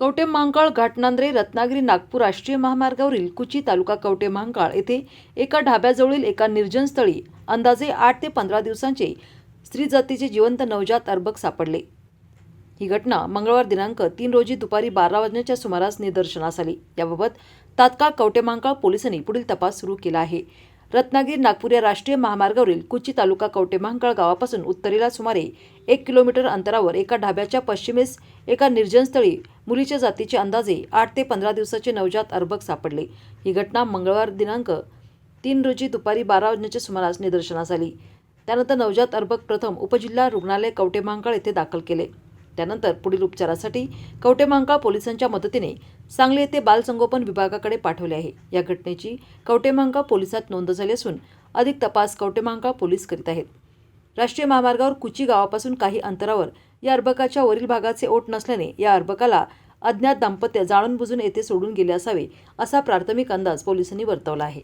कवटे महांकाळ घाटनांद्रे रत्नागिरी नागपूर राष्ट्रीय महामार्गावरील कुची तालुका कवटे महांकाळ येथे एका ढाब्याजवळील एका निर्जन स्थळी अंदाजे आठ ते पंधरा दिवसांचे स्त्री जातीचे जिवंत नवजात अर्भक सापडले. ही घटना मंगळवार दिनांक तीन रोजी दुपारी बारा वाजण्याच्या सुमारास निदर्शनास आली. याबाबत तात्काळ कवटे महांकाळ पोलिसांनी पुढील तपास सुरू केला आहे. रत्नागिरी नागपूर या राष्ट्रीय महामार्गावरील कुची तालुका कवटे गावापासून उत्तरेला सुमारे एक किलोमीटर अंतरावर एका ढाब्याच्या पश्चिमेस एका निर्जनस्थळी मुलीच्या जातीचे अंदाजे आठ ते पंधरा दिवसाचे नवजात अर्भक सापडले. ही घटना मंगळवार दिनांक तीन रोजी दुपारी बारा वाजण्याच्या सुमारास निदर्शनास आली. त्यानंतर नवजात अर्भक प्रथम उपजिल्हा रुग्णालय कवटे महांकाळ येथे दाखल केले. त्यानंतर पुढील उपचारासाठी कवटेमांकाळ पोलिसांच्या मदतीने सांगली येथे बालसंगोपन विभागाकडे पाठवले आहे. या घटनेची कवटेमांका पोलिसात नोंद झाली असून अधिक तपास कवटेमांकाळ पोलीस करीत आहेत. राष्ट्रीय महामार्गावर कुची गावापासून काही अंतरावर या अर्भकाच्या वरील भागाचे ओठ नसल्याने या अर्भकाला अज्ञात दाम्पत्य जाणून बुजून येथे सोडून गेले असावे असा प्राथमिक अंदाज पोलिसांनी वर्तवला आहे.